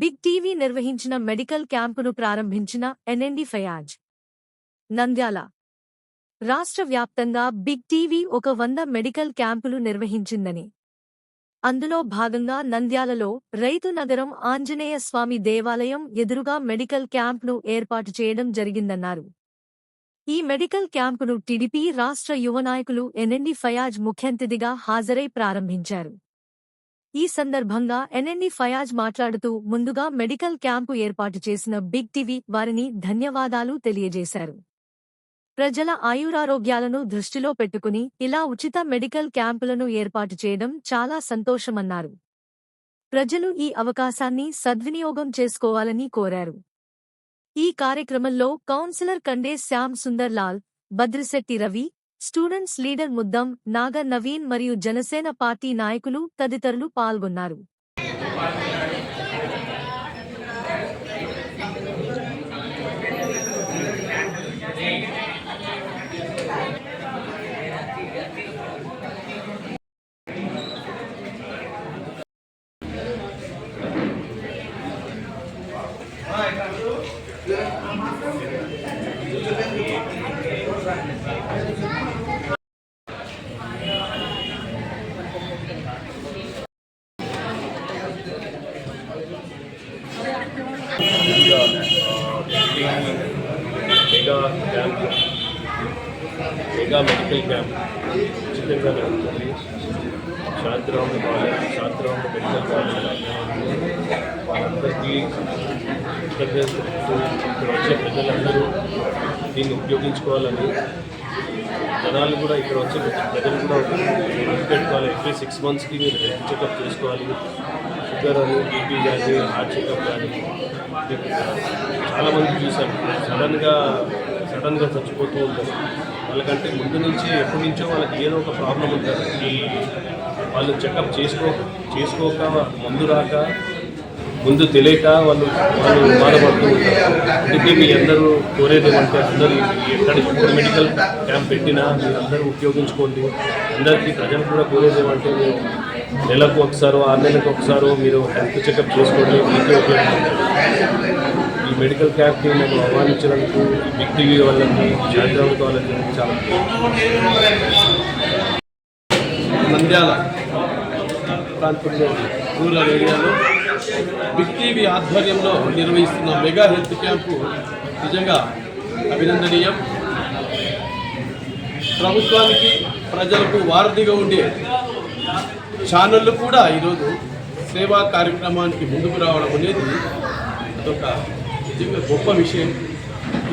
Big TV నిర్వహించిన medical క్యాంపును ప్రారంభించిన ఎన్ఎండి ఫయాజ్. నంద్యాల. రాష్ట్ర వ్యాప్తంగా బిగ్ టీవీ ఒక వంద మెడికల్ క్యాంపులు నిర్వహించిందని. అందులో భాగంగా నంద్యాలలో రైతు నగరం ఆంజనేయ స్వామి దేవాలయం ఎదురుగా మెడికల్ క్యాంప్ను ఏర్పాటు చేయడం జరిగిందన్నారు. ఈ మెడికల్ క్యాంపును టీడీపీ రాష్ట్ర యువ నాయకులు ఎన్ఎండి ఫయాజ్ ముఖ్యంతిథిగా హాజరై ప్రారంభించారు. ఈ సందర్భంగా ఎన్ఎండి ఫయాజ్ మాట్లాడుతూ ముందుగా మెడికల్ క్యాంపు ఏర్పాటు చేసిన బిగ్ టీవీ వారిని ధన్యవాదాలు తెలియజేశారు. ప్రజల ఆయురారోగ్యాలను దృష్టిలో పెట్టుకుని ఇలా ఉచిత మెడికల్ క్యాంపులను ఏర్పాటు చేయడం చాలా సంతోషమన్నారు. ప్రజలు ఈ అవకాశాన్ని సద్వినియోగం చేసుకోవాలని కోరారు. ఈ కార్యక్రమంలో councillor Kande Shyam Sundar Lal Badrisetti Ravi students leader Muddam Naga Naveen మరియు జనసేన పార్టీ నాయకులు తదితరులు పాల్గొన్నారు. ఇంకా mega camp mega medical camp ఉచితంగా జరుగుతుంది Shantiram college Shantiram medical college వాళ్ళందరికీ ఇక్కడ వచ్చే ప్రజలందరూ దీన్ని ఉపయోగించుకోవాలని జనాలు కూడా ఇక్కడ వచ్చే ప్రజలు కూడా గుర్తుపెట్టుకోవాలి ఎవ్రీ సిక్స్ మంత్స్కి మీరు హెల్త్ చెకప్ చేసుకోవాలి షుగర్ అని బీపీ కానీ హార్ట్ చెకప్ కానీ చాలామంది చూశాను సడన్గా సడన్గా చచ్చిపోతూ ఉంటారు. వాళ్ళకంటే ముందు నుంచి ఎప్పటి నుంచో వాళ్ళకి ఏదో ఒక ప్రాబ్లం ఉంటుంది. ఈ వాళ్ళు చెకప్ చేసుకో చేసుకోక ముందు రాక ముందు తెలియక వాళ్ళు వాళ్ళు బాధపడుతూ ఉంటారు. అందుకే మీ అందరూ కోరేది ఏమంటే అందరూ ఎక్కడికి మెడికల్ క్యాంప్ పెట్టినా మీరు అందరూ ఉపయోగించుకోండి. అందరికీ ప్రజలు కూడా కోరేది ఏమంటే నెలకు ఒకసారో ఆరు నెలలకు ఒకసారో మీరు హెల్త్ చెకప్ చేసుకోండి మీకే ఉపయోగపడుతుంది ఈ మెడికల్ క్యాంప్ని మేము ఆహ్వానించినందుకు ఈ బిగ్ టీవీ వాళ్ళకి జాగ్రత్త వాళ్ళకి చాలా నంద్యాల ప్రాంతంలో రూరల్ ఏరియాలో బిగ్ టీవీ ఆధ్వర్యంలో నిర్వహిస్తున్న మెగా హెల్త్ క్యాంపు నిజంగా అభినందనీయం. ప్రభుత్వానికి ప్రజలకు వారధిగా ఉండే ఛానళ్ళు కూడా ఈరోజు సేవా కార్యక్రమానికి ముందుకు రావడం అనేది అదొక నిజంగా గొప్ప విషయం.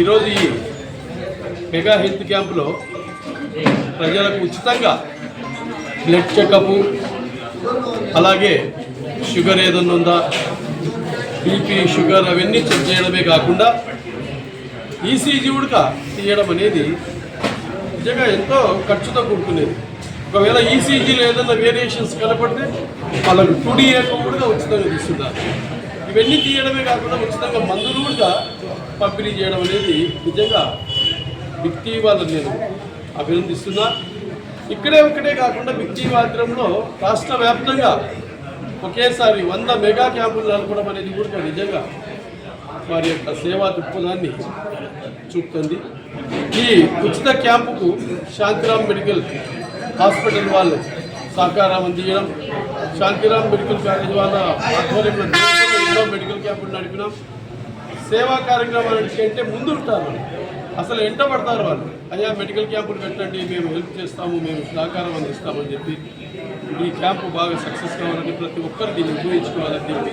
ఈరోజు ఈ మెగా హెల్త్ క్యాంపులో ప్రజలకు ఉచితంగా బ్లడ్ చెకప్ అలాగే షుగర్ ఏదన్నా ఉందా బీపీ షుగర్ అవన్నీ చెక్ చేయడమే కాకుండా ఈసీజీ కూడా తీయడం అనేది నిజంగా ఎంతో ఖర్చుతో కూడుకునేది. ఒకవేళ ఈసీజీలో ఏదైనా వేరియేషన్స్ కనపడితే వాళ్ళకు టుడిఏ కూడా ఉచితంగా తీస్తున్నారు ఇవన్నీ తీయడమే కాకుండా ఉచితంగా మందులు కూడా పంపిణీ చేయడం అనేది నిజంగా వ్యక్తి వాళ్ళని నేను అభినందిస్తున్నా. ఇక్కడే ఒకటే కాకుండా వ్యక్తి మాత్రంలో రాష్ట్ర వ్యాప్తంగా ఒకేసారి వంద మెగా క్యాంపులు నడపడం అనేది కూడా నిజంగా వారి యొక్క సేవా దృక్పథాన్ని చూపుతుంది. ఈ ఉచిత క్యాంపుకు శాంతిరామ్ మెడికల్ హాస్పిటల్ వాళ్ళు సహకారం అందించడం శాంతిరామ్ మెడికల్ కాలేజ్ వాళ్ళ ఆధ్వర్యంలో ఎన్నో మెడికల్ క్యాంపులు నడిపినాం. సేవా కార్యక్రమాలకి ముందు ఉంటారు. అసలు ఎంట పడతారు వాళ్ళు. అయ్యా మెడికల్ క్యాంపులు పెట్టండి మేము హెల్ప్ చేస్తాము మేము సహకారం అందిస్తామని చెప్పి ఈ క్యాంపు బాగా సక్సెస్ కావాలని ప్రతి ఒక్కరు దీన్ని ఉపయోగించుకోవాలని చెప్పి